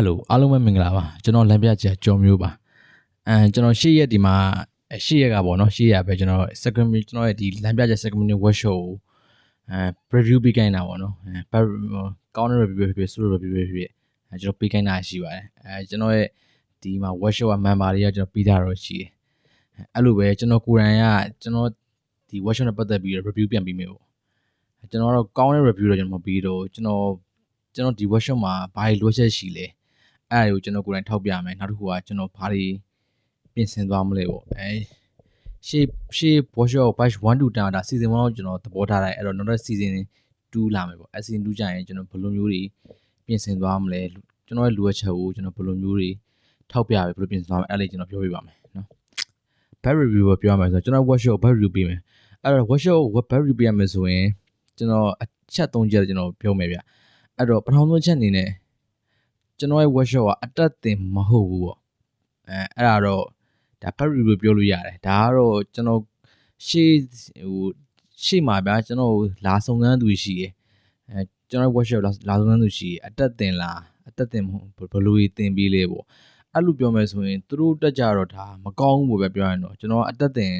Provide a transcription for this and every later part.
ဟယ်လိုအားလုံးပဲမင်္ဂလာပါကျွန်တော်လမ်းပြချက်ကျော်မျိုးပါအဲကျွန်တော်ရှေ့ရက်ဒီမှာအဲရှေ့ရက်ကပေါ့နော်ရှေ့ရက်ပဲကျွန်တော် second ကျွန်တော်ရဲ့ဒီလမ်းပြချက် second minute workshop ကိုအဲ review ပေးခိုင်းတာပေါ့နော်အဲကောင်းတဲ့ review ဖြစ်ဖြစ် slow review ဖြစ်ဖြစ်အဲကျွန်တော်ပေးခိုင်းတာရှိပါတယ်အဲကျွန်တော်ရဲ့ဒီမှာ workshop က member တွေကကျွန်တော်ပေးတာတော့ရှိတယ်အဲ့လိုပဲကျွန်တော်ကိုယ်တိုင်ကကျွန်တော်ဒီ workshop နဲ့ပတ်သက်ပြီး review ပြန်ပေးမယ်ပေါ့ကျွန်တော်တော့ကောင်းတဲ့ review တော့ကျွန်တော်မပေးတော့ကျွန်တော်ကျွန်တော်ဒီ workshop မှာဘာတွေလိုချက်ရှိလဲ အဲ့ဒါကိုကျွန်တော်ကိုယ်တိုင်ထောက်ပြမယ်နောက်တစ်ခုကကျွန်တော်ဘာတွေပြင်ဆင်သွားမလဲပေါ့အဲရှေ့ရှေ့ workshop batch 1 to 10ဒါ season 1ကိုကျွန်တော်သဘောထားလိုက်အဲ့တော့နောက်တစ် season 2လာမယ်ပေါ့အဲ season 2ကျရင်ကျွန်တော်ဘယ်လိုမျိုးတွေပြင်ဆင်သွားမလဲကျွန်တော်ရဲ့လိုအပ်ချက်ကိုကျွန်တော်ဘယ်လိုမျိုးတွေထောက်ပြပဲဘယ်လိုပြင်ဆင်သွားမလဲအဲ့လေးကျွန်တော်ပြောပြပါမယ်နော် back review ကိုပြောရမယ်ဆိုတော့ကျွန်တော် workshop back review ပေးမယ်အဲ့တော့ workshop ကို back review ပေးရမယ်ဆိုရင်ကျွန်တော်အချက်၃ချက်ကျွန်တော်ပြောမယ်ဗျအဲ့တော့ပထမဆုံးချက်အနေနဲ့ ကျွန်တော်ရဲ့ workshop ကအတက်တင်မဟုတ်ဘူးပေါ့အဲအဲ့ဒါတော့ဒါ back review ပြောလို့ရတယ်ဒါကတော့ကျွန်တော်ရှေ့ဟိုရှေ့မှာဗျာကျွန်တော်လာစုံစမ်းသူရှိရယ်အဲကျွန်တော် workshop လာလာစုံစမ်းသူရှိရယ်အတက်တင်လားအတက်တင်မဟုတ်ဘယ်လိုတင်ပြီးလဲပေါ့အဲ့လိုပြောမယ်ဆိုရင်သူတို့တက်ကြတော့ဒါမကောင်းဘူးပဲပြောရရင်တော့ကျွန်တော်အတက်တင်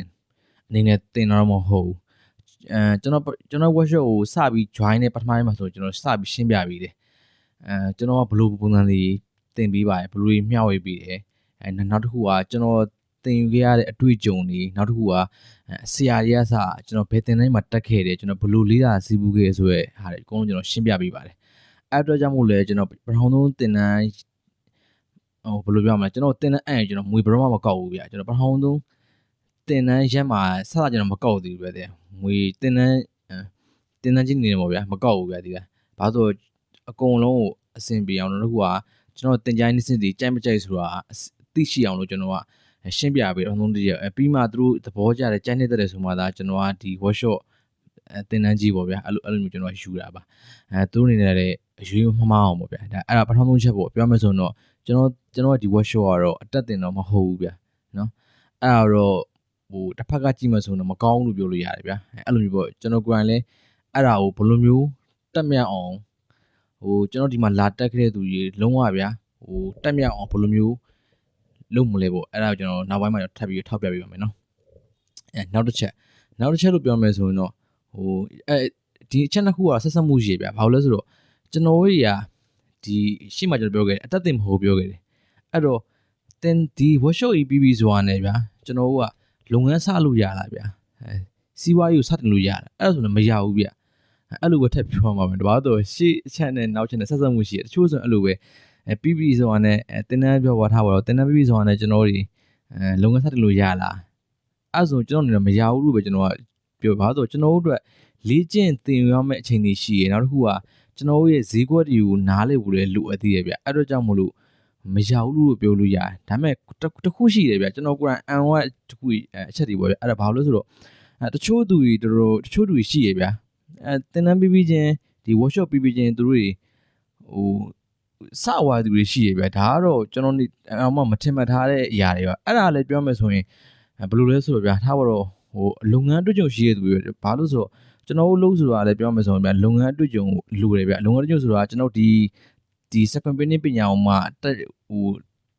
အနေနဲ့တင်တော့မဟုတ်ဘူးအဲကျွန်တော်ကျွန်တော် workshop ကိုစပြီး join တဲ့ပထမပိုင်းမှာဆိုကျွန်တော်စပြီးရှင်းပြပြီးတယ် အဲကျွန်တော်ကဘယ်လိုပုံစံလေးတင်ပြီးပါတယ်ဘယ်လိုမျှဝေပြီးတယ်အဲနောက်တစ်ခုကကျွန်တော်တင်ယူခဲ့ရတဲ့အတွေ့အကြုံတွေနောက်တစ်ခုကဆရာကြီးကစကျွန်တော်ဘယ်တင်တိုင်းမှာတက်ခဲ့တယ်ကျွန်တော်ဘယ်လိုလေးတာစီးပူးခဲ့ဆိုရဲဟာတွေအကုန်လုံးကျွန်တော်ရှင်းပြပေးပါတယ်အဲ့တော့ကြောင့်မို့လဲကျွန်တော်ပထမဆုံးတင်တန်းဟိုဘယ်လိုပြောမလဲကျွန်တော်တင်တန်းအဲ့ကျွန်တော်ငွေဘယ်တော့မှမကောက်ဘူးဗျာကျွန်တော်ပထမဆုံးတင်တန်းရက်မှာစတာကျွန်တော်မကောက်သေးဘူးပဲတဲ့ငွေတင်တန်းတင်တန်းချင်းနေတယ်ပေါ့ဗျာမကောက်ဘူးဗျာဒီကဘာလို့ အကုန်လုံးကိုအဆင်ပြေအောင်လို့ခုကကျွန်တော်တင်ကြိုင်းနေစစ်တီကြိုက်မကြိုက်ဆိုတာသိရှိအောင်လို့ကျွန်တော်ကရှင်းပြပေးအောင်လုံးတည်းရပြီးမှသူတို့သဘောကျတယ်ကြိုက်နေတဲ့ဆိုမှသာကျွန်တော်ကဒီ workshop အဲတင်တန်းကြီးပေါ့ဗျာအဲ့လိုအဲ့လိုမျိုးကျွန်တော်ယူတာပါအဲသူတို့အနေနဲ့လည်းအရွေးမမှားအောင်ပေါ့ဗျာဒါအဲ့ဒါပထမဆုံးချက်ပေါ့ပြောမယ်ဆိုတော့ကျွန်တော်ကျွန်တော်ဒီ workshop ကတော့အတက်တင်တော့မဟုတ်ဘူးဗျာနော်အဲ့ဒါတော့ဟိုတစ်ဖက်ကကြည့်မှဆိုတော့မကောင်းဘူးလို့ပြောလို့ရတယ်ဗျာအဲ့လိုမျိုးပေါ့ကျွန်တော်ကိုယ်တိုင်လည်းအဲ့ဒါကိုဘယ်လိုမျိုးတက်မြတ်အောင် ဟိုကျွန်တော်ဒီမှာလာတက်ခဲ့တဲ့သူကြီးလုံးဝဗျာဟိုတက်မြတ်အောင်ဘယ်လိုမျိုးလုပ်မလဲပေါ့အဲ့ဒါကိုကျွန်တော်နောက်ပိုင်းမှာထပ်ပြီးထောက်ပြပေးပါမယ်နော်အဲနောက်တစ်ချက်နောက်တစ်ချက်လို့ပြောမယ်ဆိုရင်တော့ဟိုအဲဒီအချက်နှစ်ခုကဆက်ဆက်မှုရှိဗျာဘာလို့လဲဆိုတော့ကျွန်တော်တို့တွေကဒီရှေ့မှာကျွန်တော်ပြောခဲ့တယ်အတက်တင်မဟုတ်ပြောခဲ့တယ်အဲ့တော့တင်ဒီ workshop ကြီးပြီးပြီဆိုတာနဲ့ဗျာကျွန်တော်တို့ကလုပ်ငန်းစလို့ရလားဗျာအဲစီးပွားရေးကိုစတင်လို့ရတယ်အဲ့ဒါဆိုရင်မရဘူးဗျ အဲ့လိုပဲထပ်ပြောမှာပဲတပါတော့ရှေ့အချက်နဲ့နောက်ချက်နဲ့ဆက်ဆက်မှုရှိတယ်တချို့ဆိုရင်အဲ့လိုပဲအဲပြီးပြီဆိုတာနဲ့အဲတင်တန်းပြောပါထားပါတော့တင်တန်းပြီးပြီဆိုတာနဲ့ကျွန်တော်တို့အဲလုပ်ငန်းစတင်လို့ရလားအဲ့ဆိုကျွန်တော်အနေနဲ့မရဘူးလို့ပဲကျွန်တော်ကပြောပါတော့ကျွန်တော်တို့အတွက်လေ့ကျင့်သင်ရမယ့်အချိန်တွေရှိရနောက်တစ်ခုကကျွန်တော်တို့ရဲ့ဈေးကွက်တွေကိုနားလည်ဖို့လည်းလိုအပ်သေးရဲ့ဗျအဲ့တော့ကြောင့်မလို့မရဘူးလို့ပြောလို့ရတယ်ဒါပေမဲ့တခုရှိတယ်ဗျကျွန်တော်ကိုယ်တိုင်အန်ဝတ်တခုအချက်တွေပေါ့ဗျအဲ့ဒါဘာလို့လဲဆိုတော့အဲတချို့သူတွေတော်တော်တချို့သူတွေရှိရဲ့ဗျ အဲသင်တန်းပြီးပြီးချင်းဒီ workshop ပြီးပြီးချင်းသူတို့တွေဟိုစဝါသူတွေရှိရဲ့ဗျဒါကတော့ကျွန်တော်အမှမထင်မှတ်ထားတဲ့အရာတွေပါအဲ့ဒါလည်းပြောမယ်ဆိုရင်ဘယ်လိုလဲဆိုတော့ဗျထားပါတော့ဟိုလုပ်ငန်းတွေ့ကြုံရှိရသူတွေဘာလို့ဆိုတော့ကျွန်တော်တို့လုပ်ဆိုတာလည်းပြောမယ်ဆိုရင်ဗျလုပ်ငန်းတွေ့ကြုံလိုတယ်ဗျလုပ်ငန်းတွေ့ကြုံဆိုတာကျွန်တော်ဒီဒီ second page ပညာအောင်မှာတက်ဟို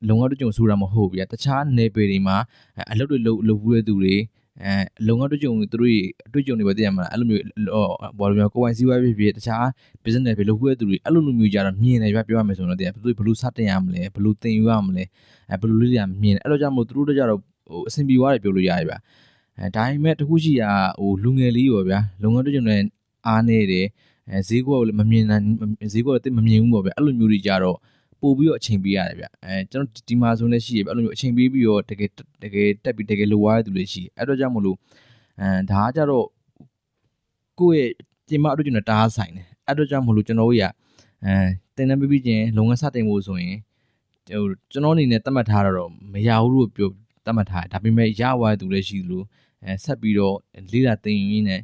လုပ်ငန်းတွေ့ကြုံဆိုတာမဟုတ်ဗျတခြားနယ်ပယ်တွေမှာအလုပ်တွေလုပ်လုပ်ဘူးတဲ့သူတွေ အဲလုပ်ငန်းတွေ့ကြုံသူတို့အတွေ့အကြုံတွေပဲသိရမှာအဲ့လိုမျိုးဘော်လိုမျိုးကိုယ်ပိုင်စီးပွားရေးဖြစ်ဖြစ်တခြား business တွေလုပ်ဘူးတဲ့သူတွေအဲ့လိုလိုမျိုးကြတော့မြင်တယ်ဗျပြောရမယ်ဆိုတော့တည်းဘယ်လိုဘယ်လိုစတင်ရမလဲဘယ်လိုသင်ယူရမလဲအဲဘယ်လိုလေးတွေကမြင်တယ်အဲ့လိုကြောင့်မို့သူတို့တို့ကြတော့ဟိုအဆင်ပြေသွားတယ်ပြောလို့ရတယ်ဗျအဲဒါပေမဲ့တခုရှိတာဟိုလူငယ်လေးပေါ့ဗျာလုပ်ငန်းတွေ့ကြုံနဲ့အားနေတယ်အဲဈေးကွက်ကိုလည်းမမြင်နိုင်ဈေးကွက်ကိုတိတ်မမြင်ဘူးပေါ့ဗျအဲ့လိုမျိုးတွေကြတော့ ပို့ပြီးတော့အချိန်ပေးရတယ်ဗျအဲကျွန်တော်ဒီမှာဆိုလည်းရှိရဗျအဲ့လိုမျိုးအချိန်ပေးပြီးတော့တကယ်တကယ်တက်ပြီးတကယ်လိုရတဲ့သူတွေရှိအဲ့တော့ကြောင့်မလို့အဲဒါကကြတော့ကိုယ့်ရဲ့ပြင်မအတွေ့အကြုံနဲ့တားဆိုင်တယ်အဲ့တော့ကြောင့်မလို့ကျွန်တော်တို့ရအဲတင်နေပြီးချင်းလုပ်ငန်းစတင်ဖို့ဆိုရင်ဟိုကျွန်တော်အနေနဲ့သတ်မှတ်ထားတော့မရဘူးလို့ပြောသတ်မှတ်ထားဒါပေမဲ့ရသွားတဲ့သူလည်းရှိသလိုအဲဆက်ပြီးတော့လေးလာတင်ရင်းနဲ့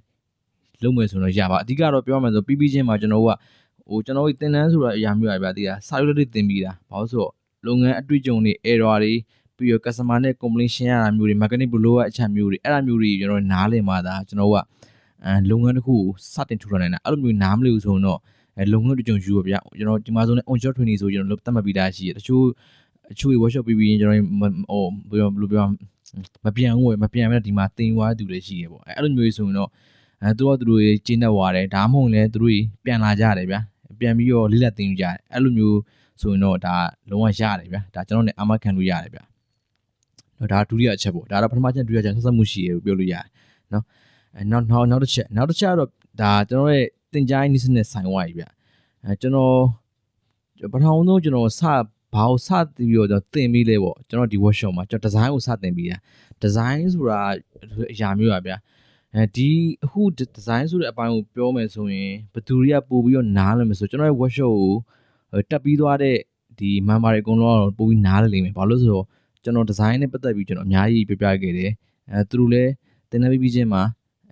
လုပ်မယ်ဆိုတော့ရပါအဓိကတော့ပြောမှဆိုပြီးပြီးချင်းမှာကျွန်တော်တို့က ဟိုကျွန်တော်တို့တင်တန်းဆိုတာအရာမျိုးရပါသေးတာစာရွက်တွေတင်ပြီးတာဘာလို့ဆိုတော့လုပ်ငန်းအတွေ့အကြုံတွေ error တွေပြီးတော့ customer နဲ့ complaint ရှင်းရတာမျိုးတွေ marketing ဘလို့အချက်မျိုးတွေအဲ့ဒါမျိုးတွေကျွန်တော်နားလည်မှသာကျွန်တော်ကအဲလုပ်ငန်းတစ်ခုကိုစတင်ထူထောင်နိုင်တာအဲ့လိုမျိုးနားမလည်ဘူးဆိုရင်တော့အဲလုံငွေတကြုံယူပါဗျကျွန်တော်ဒီမှာဆိုရင် on job training ဆိုကျွန်တော်သတ်မှတ်ပြီးသားရှိတယ်တချို့အချို့ workshop ပြီးပြီးရင်ကျွန်တော်ဟိုဘယ်လိုပြောမပြန်ဘူးမပြန်မဲ့ဒီမှာတင်သွားသူတွေရှိရပေါ့အဲ့လိုမျိုးဆိုရင်တော့အဲသူတို့သူတို့ကျင်းနေသွားတယ်ဒါမှမဟုတ်လည်းသူတို့ပြန်လာကြတယ်ဗျာ ပြန်ပြီးတော့လိလက်တင်ကြတယ်အဲ့လိုမျိုးဆိုရင်တော့ဒါလုံးဝရတယ်ဗျာဒါကျွန်တော်နဲ့အာမခံလို့ရတယ်ဗျာတော့ဒါဒုတိယအချက်ပေါ့ဒါတော့ပထမချက်ဒုတိယချက်ဆက်ဆက်မှုရှိရပြောလို့ရတယ်နော်အဲနောက်နောက်နောက်တစ်ချက်နောက်တစ်ချက်တော့ဒါကျွန်တော်ရဲ့တင်ကြိုင်းနည်းစနစ်ဆိုင်ဝါကြီးဗျအဲကျွန်တော်ပထမဆုံးကျွန်တော်စဘာကိုစပြီးတော့ကျွန်တော်သင်ပြီးလဲပေါ့ကျွန်တော်ဒီ workshop မှာကျွန်တော် design ကိုစသင်ပြီးတာ design ဆိုတာအရာမျိုးပါဗျာ အဲဒီအခု design ဆိုတဲ့အပိုင်းကိုပြောမယ်ဆိုရင်ဘယ်သူတွေကပို့ပြီးတော့နားလည်မယ်ဆိုကျွန်တော်ရဲ့ workshop ကိုတက်ပြီးသွားတဲ့ဒီ member တွေအကုန်လုံးကတော့ပို့ပြီးနားလည်လိမ့်မယ်ဘာလို့ဆိုတော့ကျွန်တော် design နဲ့ပတ်သက်ပြီးကျွန်တော်အများကြီးပြပြခဲ့တယ်အဲသူတို့လည်းတင်နေပြီးချင်းမှာ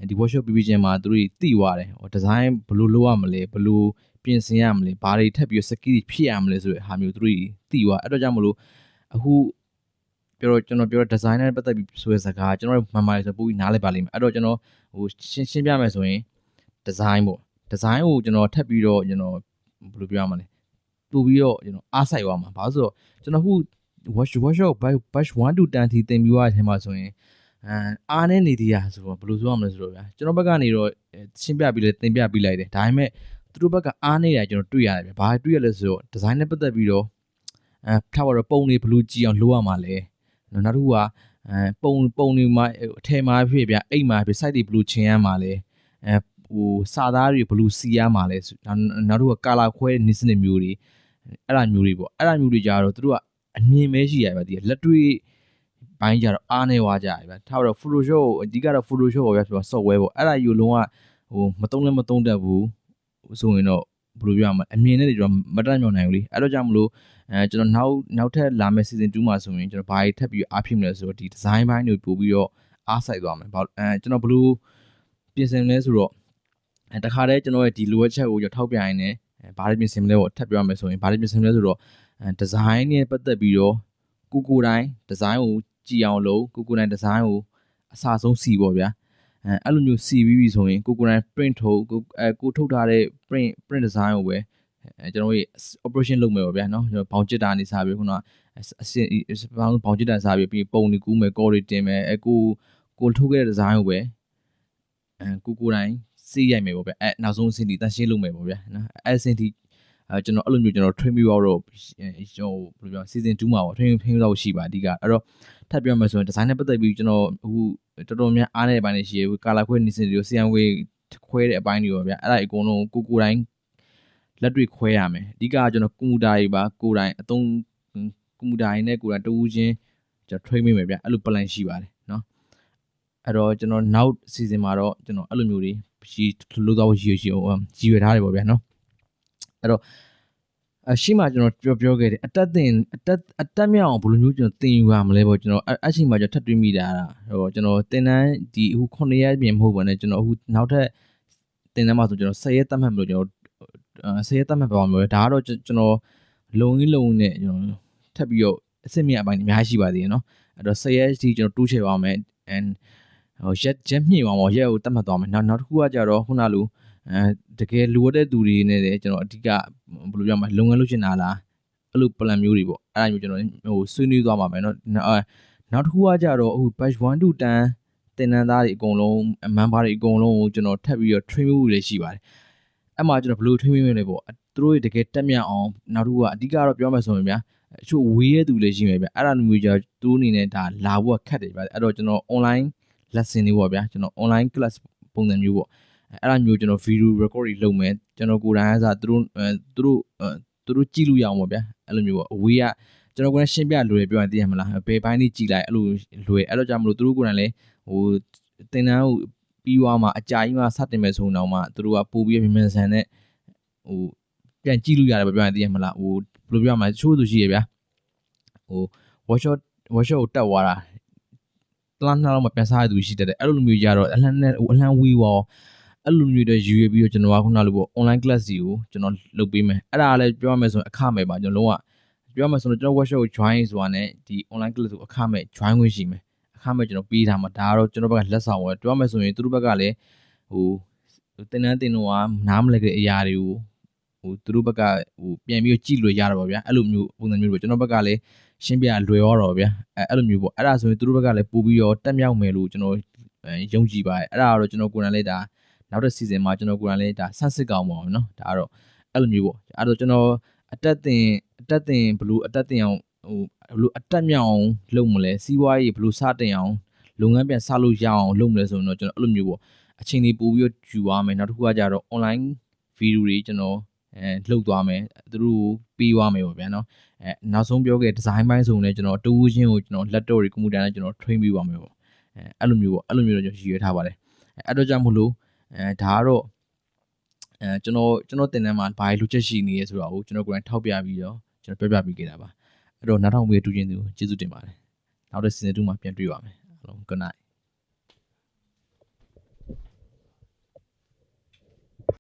ဒီ workshop ပြီးပြီးချင်းမှာသူတို့သိသွားတယ်ဟို design ဘယ်လိုလုပ်ရမလဲဘယ်လိုပြင်ဆင်ရမလဲဘာတွေထပ်ပြီး skill ဖြစ်ရမလဲဆိုတဲ့ဟာမျိုးသူတို့သိသွားအဲ့တော့ကြောင့်မလို့အခု ပြောတော့ကျွန်တော်ပြောတော့ design နဲ့ပတ်သက်ပြီးဆိုတဲ့စကားကျွန်တော်တို့မှန်ပါတယ်ဆိုပိုပြီးနားလည်ပါလိမ့်မယ်အဲ့တော့ကျွန်တော်ဟိုရှင်းရှင်းပြမယ်ဆိုရင် design ပေါ့ design ကိုကျွန်တော်ထပ်ပြီးတော့ကျွန်တော်ဘယ်လိုပြောရမလဲပို့ပြီးတော့ကျွန်တော်အားစိုက်သွားမှာဘာလို့ဆိုတော့ကျွန်တော်ခု workshop workshop batch 1 to 10ထိသင်ပြီးသွားတဲ့အချိန်မှာဆိုရင်အဲအားနဲ့နေသေးရဆိုတော့ဘယ်လိုဆိုရမလဲဆိုတော့ဗျာကျွန်တော်ဘက်ကနေတော့ရှင်းပြပြီးလဲသင်ပြပြီးလိုက်တယ်ဒါပေမဲ့သူတို့ဘက်ကအားနေတာကျွန်တော်တွေ့ရတယ်ဗျာဘာတွေ့ရလဲဆိုတော့ design နဲ့ပတ်သက်ပြီးတော့အဲထားတော့ပုံတွေဘယ်လိုကြည့်အောင်လိုရမှာလဲ နောက်တစ်ခုကအဲပုံပုံတွေမှာအထည်မှာဖြစ်ဗျာအိတ်မှာဖြစ် site တွေဘယ်လိုချင်ရမှာလဲအဲဟိုစာသားတွေဘယ်လိုစီရမှာလဲနောက်တစ်ခုက color ခွဲနည်းစနစ်မျိုးတွေအဲ့လိုမျိုးတွေပေါ့အဲ့လိုမျိုးတွေကြတော့သူတို့ကအမြင်ပဲရှိရပါဒီလက်တွေ့ဘိုင်းကြတော့အားနေသွားကြရပါထားတော့ Photoshop ကိုအဓိကတော့ Photoshop ပေါ့ဗျာဆိုတော့ software ပေါ့အဲ့ဒါယူလုံးဝဟိုမသုံးလည်းမသုံးတတ်ဘူးဆိုရင်တော့ ဘယ်လိုပြောရမလဲအမြင်နဲ့ကျွန်တော်မတက်မြောက်နိုင်ဘူးလေအဲ့တော့ကြောင့်မလို့အဲကျွန်တော်နောက်နောက်ထပ်လာမယ့် season 2မှာဆိုရင်ကျွန်တော်ဘာတွေထပ်ပြီးအားဖြစ်မလဲဆိုတော့ဒီ design ဘိုင်းတွေပို့ပြီးတော့အားစိုက်သွားမယ်ဘာအဲကျွန်တော်ဘယ်လိုပြင်ဆင်လဲဆိုတော့အဲတခါတည်းကျွန်တော်ရဲ့ဒီလိုအပ်ချက်ကိုကျွန်တော်ထောက်ပြရင်းနဲ့ဘာတွေပြင်ဆင်မလဲပေါ့ထပ်ပြောရမယ်ဆိုရင်ဘာတွေပြင်ဆင်မလဲဆိုတော့အဲ design နဲ့ပတ်သက်ပြီးတော့ကိုကိုတိုင်း design ကိုကြည်အောင်လုပ်ကိုကိုတိုင်း design ကိုအစားဆုံးစီပေါ့ဗျာ အဲအဲ့လိုမျိုးစီပြီးပြီဆိုရင်ကိုကိုတိုင်း print ထုတ်ကိုအဲကိုထုတ်ထားတဲ့ print print design ကိုပဲအဲကျွန်တော်ရဲ့ operation လုပ်မယ်ပေါ့ဗျာနော်ကျွန်တော်ဘောင်ချစ်တာနေစားပြီးခုနကအစင်ဘောင်ဘောင်ချစ်တာစားပြီးပြီးပုံတွေကူးမယ်ကော်တွေတင်မယ်အဲကိုကိုထုတ်ခဲ့တဲ့ design ကိုပဲအဲကိုကိုတိုင်းစီးရိုက်မယ်ပေါ့ဗျာအဲနောက်ဆုံးအဆင့်ဒီတန်ရှင်းလုပ်မယ်ပေါ့ဗျာနော်အဲအဆင့်ဒီ အဲကျွန်တော်အဲ့လိုမျိုးကျွန်တော် train viewer တော့ဟိုဘယ်လိုပြော season 2မှာပေါ့ train train တော့ရှိပါအဓိကအဲ့တော့ထပ်ပြောမယ်ဆိုရင် design နဲ့ပတ်သက်ပြီးကျွန်တော်အခုတော်တော်များအားနေတဲ့ပိုင်းတွေရှိရေကာလာခွဲနေစင်တွေကို CM way ခွဲတဲ့အပိုင်းတွေပေါ့ဗျာအဲ့ဒါအကုန်လုံးကိုကိုတိုင်းလက်တွေခွဲရမယ်အဓိကကျွန်တော်ကွန်ပျူတာတွေပါကိုတိုင်းအသုံးကွန်ပျူတာတွေနဲ့ကိုတိုင်းတူးချင်းကျွန်တော် train မိမယ်ဗျာအဲ့လို plan ရှိပါတယ်နော်အဲ့တော့ကျွန်တော် now season မှာတော့ကျွန်တော်အဲ့လိုမျိုးတွေရည်လို့တော့ရည်ရည်ရည်ရွယ်ထားတယ်ပေါ့ဗျာနော် အဲ့တော့အရှိမှကျွန်တော်ပြောပြောခဲ့တယ်အတက်တင်အတက်အတက်မြောက်အောင်ဘယ်လိုမျိုးကျွန်တော်သင်ယူရမလဲပေါ့ကျွန်တော်အရှိမှကျွန်တော်ထပ်တွေးမိတာဟိုကျွန်တော်သင်တန်းဒီအခု9ရက်ပြင်မဟုတ်ပါနဲ့ကျွန်တော်အခုနောက်ထပ်သင်တန်းမှာဆိုကျွန်တော်10ရက်သတ်မှတ်မလို့ကျွန်တော်10ရက်သတ်မှတ်ပါအောင်ပြောဒါကတော့ကျွန်တော်လုံကြီးလုံနဲ့ကျွန်တော်ထပ်ပြီးတော့အစ်စ်မြအပိုင်းအများကြီးရှိပါသေးတယ်နော်အဲ့တော့10ရက်ဒီကျွန်တော်တိုးချဲပါအောင်မယ် and ဟိုရက်ရက်မြင့်အောင်ပေါ့ရက်ကိုတတ်မှတ်သွားမယ်နောက်နောက်တစ်ခုကကြတော့ခုနလို အဲတကယ်လိုအပ်တဲ့သူတွေနဲ့လည်းကျွန်တော်အဓိကဘယ်လိုပြောမလဲလုပ်ငန်းလုပ်ချင်တာလားအဲ့လို plan မျိုးတွေပေါ့အဲ့ဒါမျိုးကျွန်တော်ဟိုဆွေးနွေးသွားမှာပဲเนาะနောက်တစ်ခုကကြတော့ဟို batch 1 to 10တင်နန်းသားတွေအကုန်လုံး member တွေအကုန်လုံးကိုကျွန်တော်ထပ်ပြီးတော့ train မှုတွေရှိပါတယ်အဲ့မှာကျွန်တော်ဘယ်လို train မှုလဲပေါ့သူတို့တကယ်တက်မြတ်အောင်နောက်တစ်ခုကအဓိကတော့ပြောမှဆိုရင်ဗျာအချို့ဝေးရသူလည်းရှိမယ်ဗျအဲ့ဒါမျိုးကြသူတို့အနေနဲ့ဒါလာဖို့ခက်တယ်ဗျအဲ့တော့ကျွန်တော် online lesson တွေပေါ့ဗျာကျွန်တော် online class ပုံစံမျိုးပေါ့ အဲ့ဒါမျိုးကျွန်တော် video record တွေလုပ်မယ်ကျွန်တော်ကိုယ်တိုင်အစားသူတို့သူတို့သူတို့ကြည့်လို့ရအောင်ပေါ့ဗျာအဲ့လိုမျိုးပေါ့အဝေးကကျွန်တော်ကိုယ်တိုင်ရှင်းပြလွယ်ပြောရင်သိရမလားဘယ်ဘိုင်းလေးကြည်လိုက်အဲ့လိုလွယ်အဲ့တော့ကြောင့်မလို့သူတို့ကိုယ်တိုင်လည်းဟိုတင်တန်းကိုပြီးွားမှာအကြာကြီးမှစတင်မယ်ဆိုတော့မှသူတို့ကပို့ပြီးမြန်မြန်ဆန်နဲ့ဟိုပြန်ကြည့်လို့ရတယ်ပြောရင်သိရမလားဟိုဘယ်လိုပြောရမလဲချိုးသူရှိရဗျာဟို workshop workshop ကိုတက်သွားတာတလားနှားတော့မပြန်စားရသူရှိတဲ့အဲ့လိုမျိုးကြတော့အလန်းနဲ့အလန်းဝီးဝါ အဲ့လိုမျိုးတွေယူရပြီးတော့ကျွန်တော်ကခုနလိုပေါ့ online class စီကိုကျွန်တော်လုပ်ပေးမယ်အဲ့ဒါလည်းပြောရမယ်ဆိုရင်အခမဲ့ပါကျွန်တော်လုံးဝပြောရမယ်ဆိုတော့ကျွန်တော် workshop ကို join ဆိုတာနဲ့ဒီ online class ကိုအခမဲ့ join ဝင်ရှိမယ်အခမဲ့ကျွန်တော်ပေးထားမှာဒါကတော့ကျွန်တော်ဘက်ကလက်ဆောင်ဝယ်ပြောရမယ်ဆိုရင်သူတို့ဘက်ကလည်းဟိုတင်တန်းတင်တော့နားမလည်တဲ့အရာတွေကိုဟဟိုသူတို့ဘက်ကဟိုပြန်ပြီးကြည့်လို့ရတာပေါ့ဗျာအဲ့လိုမျိုးပုံစံမျိုးပေါ့ကျွန်တော်ဘက်ကလည်းရှင်းပြလွယ်ရောတော့ဗျာအဲ့အဲ့လိုမျိုးပေါ့အဲ့ဒါဆိုရင်သူတို့ဘက်ကလည်းပို့ပြီးတော့တက်မြောက်မယ်လို့ကျွန်တော်ယုံကြည်ပါတယ်အဲ့ဒါကတော့ကျွန်တော်ကိုယ်တိုင်လည်းဒါ နောက်တစ် season မှာကျွန်တော်ကိုယ်တိုင်လည်းဒါဆန်းစစ်ကောင်းပါအောင်နော်ဒါကတော့အဲ့လိုမျိုးပေါ့အဲ့တော့ကျွန်တော်အတက်တင်အတက်တင်ဘလို့အတက်တင်အောင်ဟိုဘလို့အတက်မြောက်အောင်လုပ်မလဲစီးပွားရေးဘလို့စတင်အောင်လုပ်ငန်းပြန်စလို့ရအောင်လုပ်မလဲဆိုရင်တော့ကျွန်တော်အဲ့လိုမျိုးပေါ့အချိန်လေးပို့ပြီးတော့ယူရမယ်နောက်တစ်ခုကကြတော့ online ဗီဒီယိုတွေကျွန်တော်အဲလှုပ်သွားမယ်သူတို့ပေးသွားမယ်ပေါ့ဗျာနော်အဲနောက်ဆုံးပြောခဲ့ဒီဇိုင်းပိုင်းဆိုရင်လည်းကျွန်တော်တူးချင်းကိုကျွန်တော်လက်တော့တွေကွန်ပျူတာနဲ့ကျွန်တော် train ပေးပါမယ်ပေါ့အဲအဲ့လိုမျိုးပေါ့အဲ့လိုမျိုးတော့ကျွန်တော်ရည်ရွယ်ထားပါတယ်အဲအဲ့တော့ကြောင့်မလို့ အဲဒါကတော့အဲကျွန်တော်ကျွန်တော်တင်တန်းမှာဘာလိုချက်ရှိနေရဲဆိုတာကိုကျွန်တော်ကိုယ်တိုင်ထောက်ပြပြီးတော့ကျွန်တော်ပြပြပေးခဲ့တာပါအဲ့တော့နောက်ထောင်ဝေးတူချင်းသူကျေးဇူးတင်ပါတယ်နောက်တဲ့ season 2မှာပြန်တွေ့ပါမယ်အားလုံး good night